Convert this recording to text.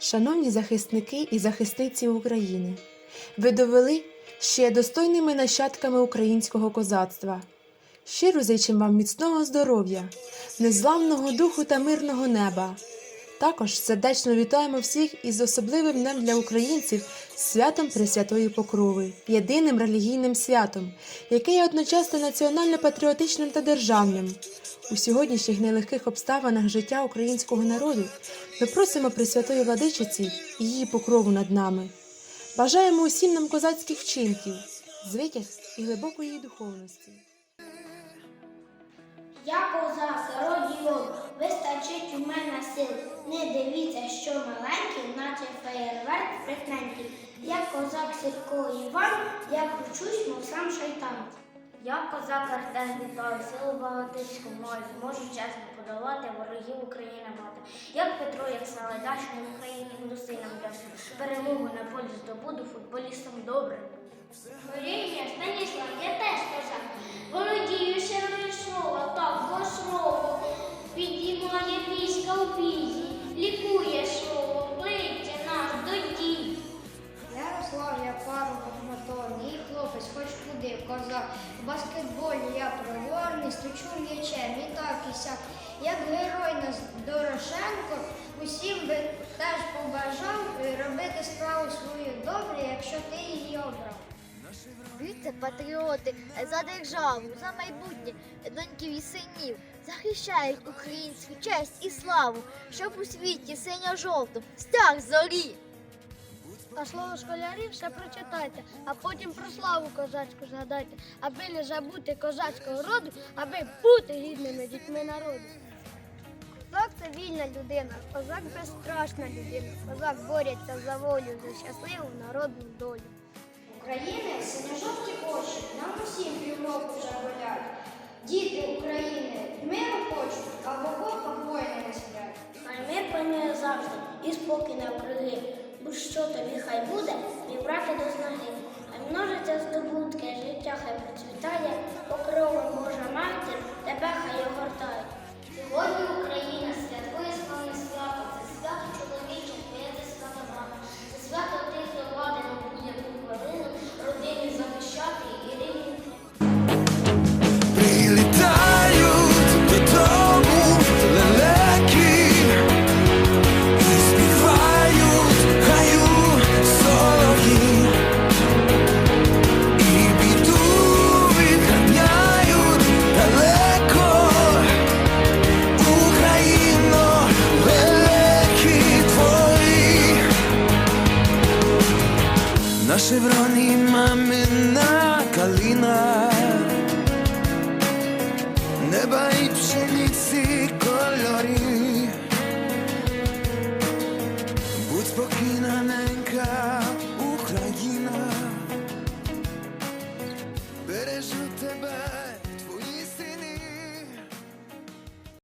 Шановні захисники і захисниці України, ви довели, що є достойними нащадками українського козацтва. Щиро зичим вам міцного здоров'я, незламного духу та мирного неба. Також сердечно вітаємо всіх із особливим днем для українців святом Пресвятої Покрови, єдиним релігійним святом, яке є одночасно національно-патріотичним та державним. У сьогоднішніх нелегких обставинах життя українського народу ми просимо Пресвятої Владичиці і її покрову над нами. Бажаємо усім нам козацьких вчинків, звитяг і глибокої духовності. Я козак, родіон, вистачить у мене сил. Не дивіться, що маленький, наче феєрверк прикненький. Я козак Сірко Іван, я кручусь, мов сам шайтан. Я козак Артем вітаю, силу багатирську мою, зможу чесно подолати ворогів України мати. Як Петро, як Салайдачний в Україні сином ясним. Перемогу на полі здобуду футболістом добрим. Козак. В баскетболі я проворний, стучу м'ячем і так і сяк. Як герой нас Дорошенко, усім би теж побажав робити справу свою добре, якщо ти її обрав. Бийте патріоти за державу, за майбутнє доньків і синів, захищають українську честь і славу, щоб у світі синьо-жовту стяг зорі. А слово школярів ще прочитайте, а потім про славу козацьку згадайте, аби не забути козацького роду, аби бути гідними дітьми народу. Козак це вільна людина, козак безстрашна людина, козак бореться за волю, за щасливу народну долю. України синьо-жовті очі, нам усім півроку вже болять. Діти України миру хочуть, а в окопах воїни не сплять. Хай мир панує завжди і спокій навкруги. Будь-що тобі хай буде, і брати до снаги. Хай множиться здобутки, життя хай процвітає, Είμαστε μισοίγοι, μα δεν είναι πλέον. Είναι λίγο πολύ, αλλά δεν είναι πλέον. Είναι λίγο.